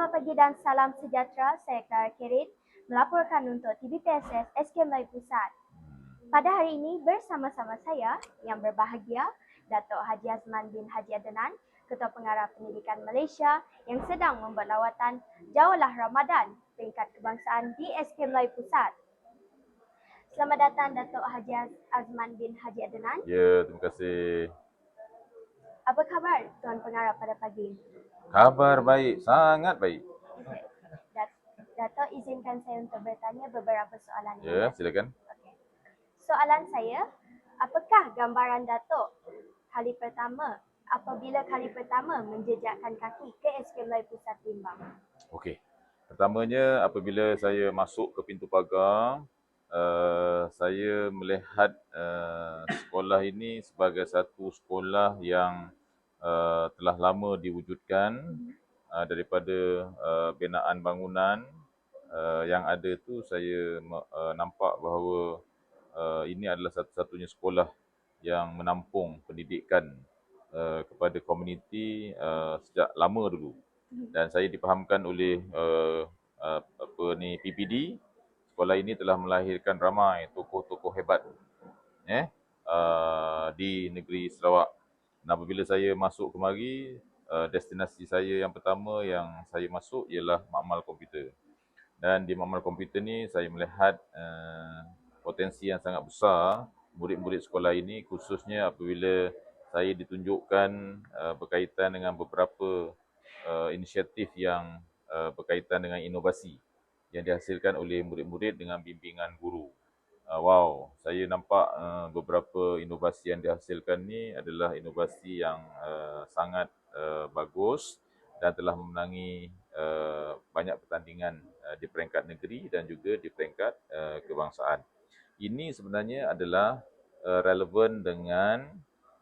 Selamat pagi dan salam sejahtera. Saya Clara Kerit melaporkan untuk TVPSS SK Melayu Pusat. Pada hari ini bersama-sama saya yang berbahagia Datuk Haji Azman bin Haji Adenan, Ketua Pengarah Pendidikan Malaysia yang sedang membuat lawatan Jauhlah Ramadan peringkat kebangsaan di SK Melayu Pusat. Selamat datang Datuk Haji Az- Azman bin Haji Adenan. Ya, terima kasih. Apa khabar Tuan Pengarah pada pagi ini? Kabar baik, sangat baik. Okey. Dat- Datuk izinkan saya untuk bertanya beberapa soalan. Ya, silakan. Okey. Soalan saya, apakah gambaran Datuk kali pertama apabila kali pertama menjejakkan kaki ke SK Melayu Pusat Limbang? Okey. Pertamanya apabila saya masuk ke pintu pagar, uh, saya melihat uh, sekolah ini sebagai satu sekolah yang uh, telah lama diwujudkan uh, daripada uh, binaan bangunan uh, yang ada tu saya uh, nampak bahawa uh, ini adalah satu-satunya sekolah yang menampung pendidikan uh, kepada komuniti uh, sejak lama dulu. Dan saya difahamkan oleh uh, uh, apa ni PPD sekolah ini telah melahirkan ramai tokoh-tokoh hebat eh uh, di negeri Sarawak. Dan apabila saya masuk kemari uh, destinasi saya yang pertama yang saya masuk ialah makmal komputer. Dan di makmal komputer ni saya melihat uh, potensi yang sangat besar murid-murid sekolah ini khususnya apabila saya ditunjukkan uh, berkaitan dengan beberapa uh, inisiatif yang uh, berkaitan dengan inovasi yang dihasilkan oleh murid-murid dengan bimbingan guru. Uh, wow, saya nampak uh, beberapa inovasi yang dihasilkan ni adalah inovasi yang uh, sangat uh, bagus dan telah memenangi uh, banyak pertandingan uh, di peringkat negeri dan juga di peringkat uh, kebangsaan. Ini sebenarnya adalah uh, relevan dengan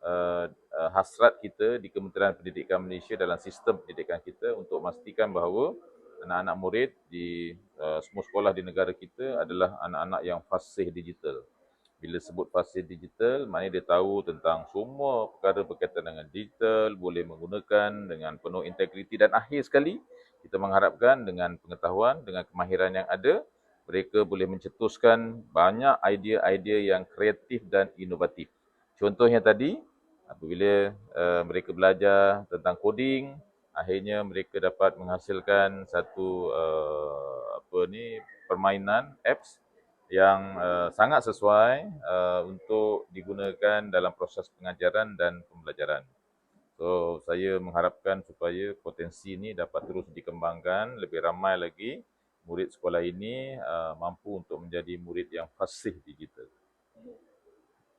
uh, hasrat kita di Kementerian Pendidikan Malaysia dalam sistem pendidikan kita untuk memastikan bahawa anak-anak murid di uh, semua sekolah di negara kita adalah anak-anak yang fasih digital. Bila sebut fasih digital, maknanya dia tahu tentang semua perkara berkaitan dengan digital, boleh menggunakan dengan penuh integriti dan akhir sekali kita mengharapkan dengan pengetahuan, dengan kemahiran yang ada, mereka boleh mencetuskan banyak idea-idea yang kreatif dan inovatif. Contohnya tadi, apabila uh, mereka belajar tentang coding, akhirnya mereka dapat menghasilkan satu uh, apa ni permainan apps yang uh, sangat sesuai uh, untuk digunakan dalam proses pengajaran dan pembelajaran. So saya mengharapkan supaya potensi ini dapat terus dikembangkan lebih ramai lagi murid sekolah ini uh, mampu untuk menjadi murid yang fasih digital.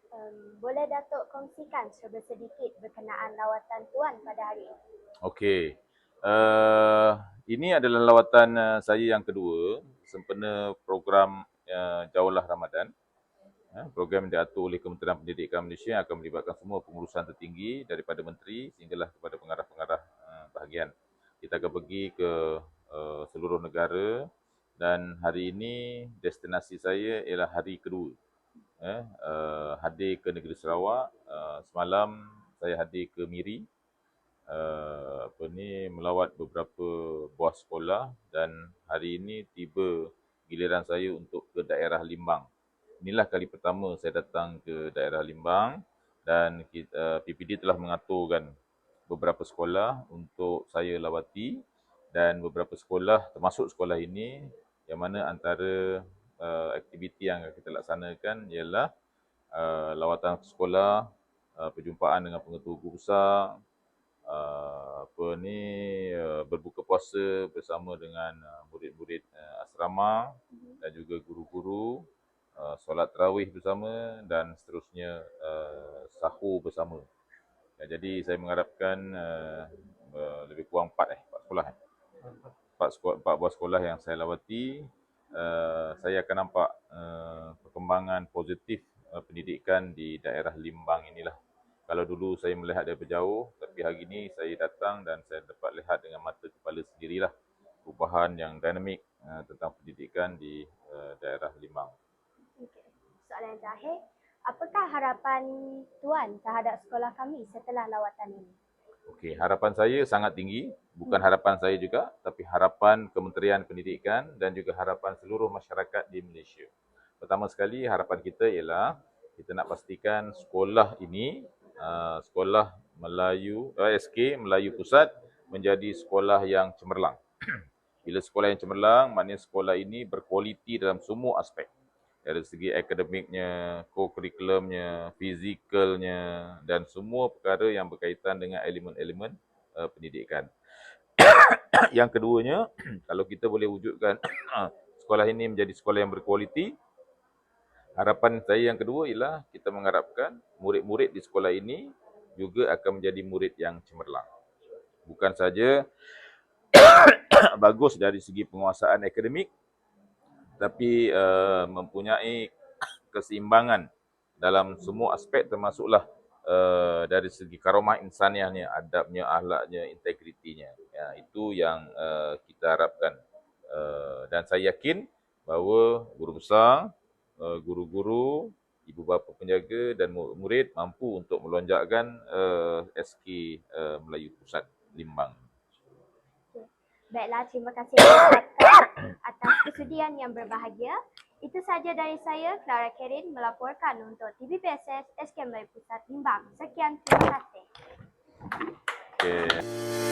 Um, boleh Datuk kongsikan serba sedikit berkenaan lawatan Tuan pada hari ini? Okey. Uh, ini adalah lawatan uh, saya yang kedua sempena program uh, Jauhlah Ramadan. Uh, program yang diatur oleh Kementerian Pendidikan Malaysia akan melibatkan semua pengurusan tertinggi daripada menteri sehinggalah kepada pengarah-pengarah uh, bahagian. Kita akan pergi ke uh, seluruh negara dan hari ini destinasi saya ialah hari kedua. Eh, uh, hadir ke negeri Sarawak. Uh, semalam saya hadir ke Miri uh, apa ni melawat beberapa buah sekolah dan hari ini tiba giliran saya untuk ke daerah Limbang. Inilah kali pertama saya datang ke daerah Limbang dan kita, uh, PPD telah mengaturkan beberapa sekolah untuk saya lawati dan beberapa sekolah termasuk sekolah ini yang mana antara uh, aktiviti yang kita laksanakan ialah uh, lawatan sekolah, uh, perjumpaan dengan pengetua guru besar, uh, apa ni uh, berbuka puasa bersama dengan uh, murid-murid uh, asrama dan juga guru-guru, uh, solat tarawih bersama dan seterusnya uh, sahur bersama. Ya, jadi saya mengharapkan uh, uh, lebih kurang empat eh, empat sekolah eh. Empat, sekolah, empat buah sekolah yang saya lawati uh, saya akan nampak uh, perkembangan positif uh, pendidikan di daerah Limbang inilah. Kalau dulu saya melihat dari jauh, tapi hari ini saya datang dan saya dapat lihat dengan mata kepala sendirilah perubahan yang dinamik uh, tentang pendidikan di uh, daerah Limbang. Okay. Soalan yang terakhir, apakah harapan Tuan terhadap sekolah kami setelah lawatan ini? Okey, harapan saya sangat tinggi Bukan harapan saya juga, tapi harapan Kementerian Pendidikan dan juga harapan seluruh masyarakat di Malaysia. Pertama sekali, harapan kita ialah kita nak pastikan sekolah ini, uh, sekolah Melayu, uh, SK Melayu Pusat menjadi sekolah yang cemerlang. Bila sekolah yang cemerlang, maknanya sekolah ini berkualiti dalam semua aspek. Dari segi akademiknya, co-curriculumnya, fizikalnya dan semua perkara yang berkaitan dengan elemen-elemen uh, pendidikan. yang keduanya, kalau kita boleh wujudkan sekolah ini menjadi sekolah yang berkualiti, harapan saya yang kedua ialah kita mengharapkan murid-murid di sekolah ini juga akan menjadi murid yang cemerlang. Bukan saja bagus dari segi penguasaan akademik, tapi uh, mempunyai keseimbangan dalam semua aspek termasuklah uh, dari segi karomah insaniahnya, adabnya, akhlaknya, integritinya. Ya, itu yang uh, kita harapkan. Uh, dan saya yakin bahawa guru besar, guru-guru, ibu bapa penjaga dan murid mampu untuk melonjakkan uh, SK uh, Melayu Pusat Limbang. Baiklah, terima kasih atas kesudian yang berbahagia. Itu saja dari saya, Clara Kerin melaporkan untuk TVPSS SK Melayu Pusat Limbang. Sekian, terima kasih. Okay.